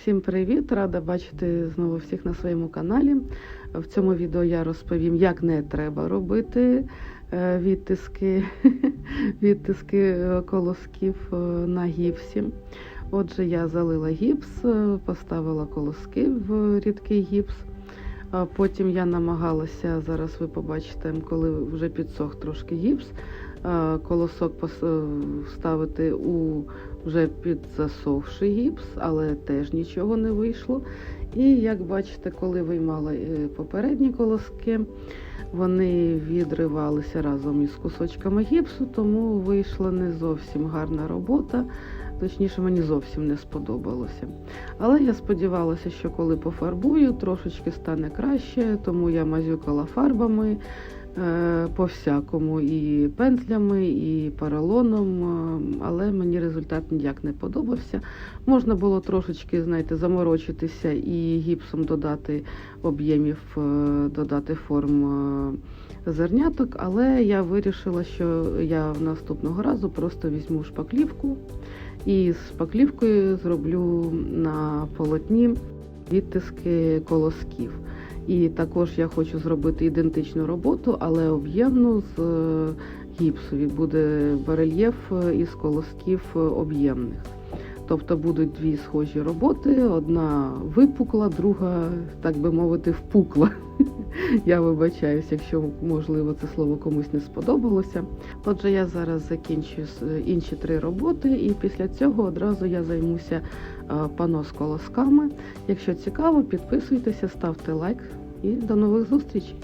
Всім привіт! Рада бачити знову всіх на своєму каналі. В цьому відео я розповім, як не треба робити е, відтиски, відтиски е, колосків е, на гіпсі. Отже, я залила гіпс, поставила колоски в рідкий гіпс. Потім я намагалася, зараз ви побачите, коли вже підсох трошки гіпс, колосок е, у вже підзасохший гіпс, але теж нічого не вийшло. І як бачите, коли виймала е, попередні колоски, вони відривалися разом із кусочками гіпсу, тому вийшла не зовсім гарна робота. Точніше, мені зовсім не сподобалося. Але я сподівалася, що коли пофарбую, трошечки стане краще, тому я мазюкала фарбами по всякому, і пензлями, і поролоном, е, але мені результат ніяк не подобався. Можна було трошечки, знаєте, заморочитися і гіпсом додати об'ємів, е, додати форм е, зерняток, але я вирішила, що я наступного разу просто візьму шпаклівку і з шпаклівкою зроблю на полотні відтиски колосків. І також я хочу зробити ідентичну роботу, але об'ємну з е, гіпсові. Буде барельєф е, із колосків е, об'ємних. Тобто будуть дві схожі роботи: одна випукла, друга, так би мовити, впукла. Я вибачаюся, якщо можливо це слово комусь не сподобалося. Отже, я зараз закінчую інші три роботи, і після цього одразу я займуся е, пано з колосками. Якщо цікаво, підписуйтеся, ставте лайк і до нових зустрічей.